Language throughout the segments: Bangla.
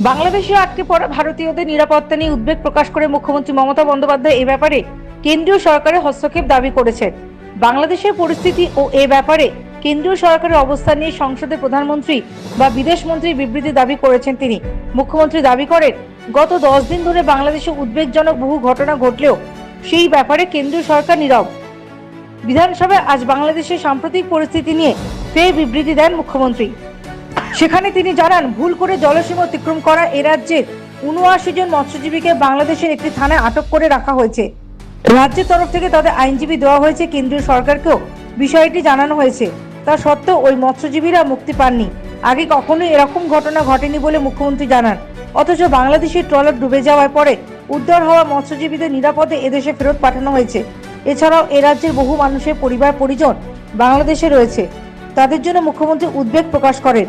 বাংলাদেশে আটকে পড়া ভারতীয়দের নিরাপত্তা নিয়ে উদ্বেগ প্রকাশ করে মুখ্যমন্ত্রী মমতা বন্দ্যোপাধ্যায় এ ব্যাপারে কেন্দ্রীয় সরকারের হস্তক্ষেপ দাবি করেছেন। বাংলাদেশের পরিস্থিতি ও এ ব্যাপারে কেন্দ্রীয় সরকারের অবস্থান নিয়ে সংসদে প্রধানমন্ত্রী বা বিদেশ মন্ত্রীর বিবৃতি দাবি করেছেন তিনি। মুখ্যমন্ত্রী দাবি করেন, গত দশ দিন ধরে বাংলাদেশে উদ্বেগজনক বহু ঘটনা ঘটলেও সেই ব্যাপারে কেন্দ্রীয় সরকার নীরব। বিধানসভায় আজ বাংলাদেশের সাম্প্রতিক পরিস্থিতি নিয়ে ফের বিবৃতি দেন মুখ্যমন্ত্রী। সেখানে তিনি জানান, ভুল করে জলসীমা অতিক্রম করা এ রাজ্যের উনআশি জন মৎস্যজীবীকে বাংলাদেশের একটি থানায় আটক করে রাখা হয়েছে। রাজ্যের তরফ থেকে তাদের আইনজীবী দেওয়া হয়েছে, কেন্দ্রীয় সরকারকেও বিষয়টি জানানো হয়েছে। তা সত্ত্বেও ওই মৎস্যজীবীরা মুক্তি পাননি। আগে কখনোই এরকম ঘটনা ঘটেনি বলে মুখ্যমন্ত্রী জানান। অথচ বাংলাদেশের ট্রলার ডুবে যাওয়ার পরে উদ্ধার হওয়া মৎস্যজীবীদের নিরাপদে এদেশে ফেরত পাঠানো হয়েছে। এছাড়াও এ রাজ্যের বহু মানুষের পরিবার পরিজন বাংলাদেশে রয়েছে। তাদের জন্য মুখ্যমন্ত্রী উদ্বেগ প্রকাশ করেন।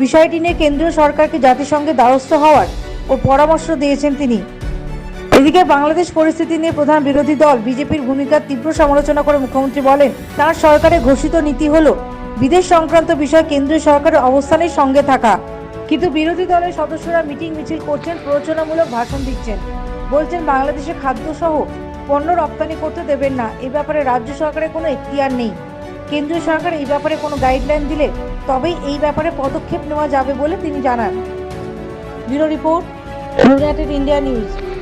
বিষয়টি নিয়ে কেন্দ্রীয় সরকারকে জাতিসংঘে দ্বারস্থ হওয়ার ও পরামর্শ দিয়েছেন তিনি। এদিকে বাংলাদেশ পরিস্থিতি নিয়ে প্রধান বিরোধী দল বিজেপির ভূমিকার তীব্র সমালোচনা করে মুখ্যমন্ত্রী বলেন, তার সরকারের ঘোষিত নীতি হলো, বিদেশ সংক্রান্ত বিষয় কেন্দ্রীয় সরকারের অবস্থানের সঙ্গে থাকা। কিন্তু বিরোধী দলের সদস্যরা মিটিং মিছিল করছেন, প্ররোচনামূলক ভাষণ দিচ্ছেন। বলছেন, বাংলাদেশে খাদ্য সহ পণ্য রপ্তানি করতে দেবেন না, এ ব্যাপারে রাজ্য সরকারের কোনো এখতিয়ার নেই। কেন্দ্রীয় সরকার এই ব্যাপারে কোনো গাইডলাইন দিলে তবেই এই ব্যাপারে পদক্ষেপ নেওয়া যাবে বলে তিনি জানান। Bureau report United India news.